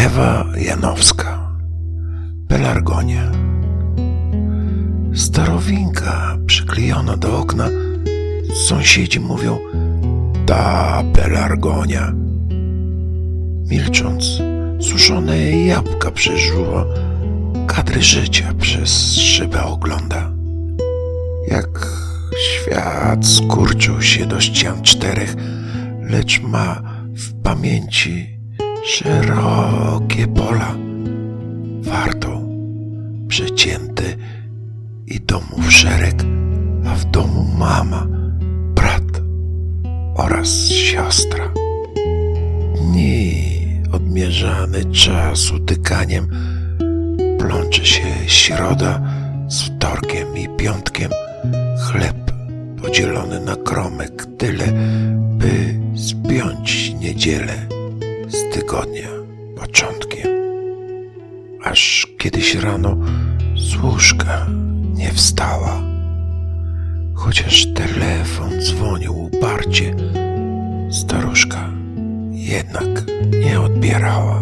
Janowska, pelargonia. Starowinka przyklejona do okna. Sąsiedzi mówią, ta pelargonia. Milcząc, suszone jabłka przeżuwa, kadry życia przez szybę ogląda. Jak świat skurczył się do ścian czterech, lecz ma w pamięci szerokie pola, wartą przecięty i domów szereg, a w domu mama, brat oraz siostra. Dni odmierzany czas utykaniem plącze się środa z wtorkiem i piątkiem, chleb podzielony na kromek tyle, by spiąć niedzielę tygodnia początkiem. Aż kiedyś rano z łóżka nie wstała, chociaż telefon dzwonił uparcie, staruszka jednak nie odbierała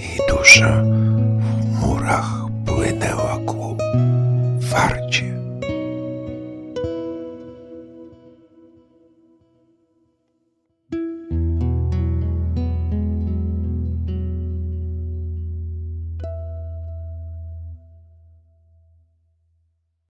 i dusza w murach płynęła ku warcie.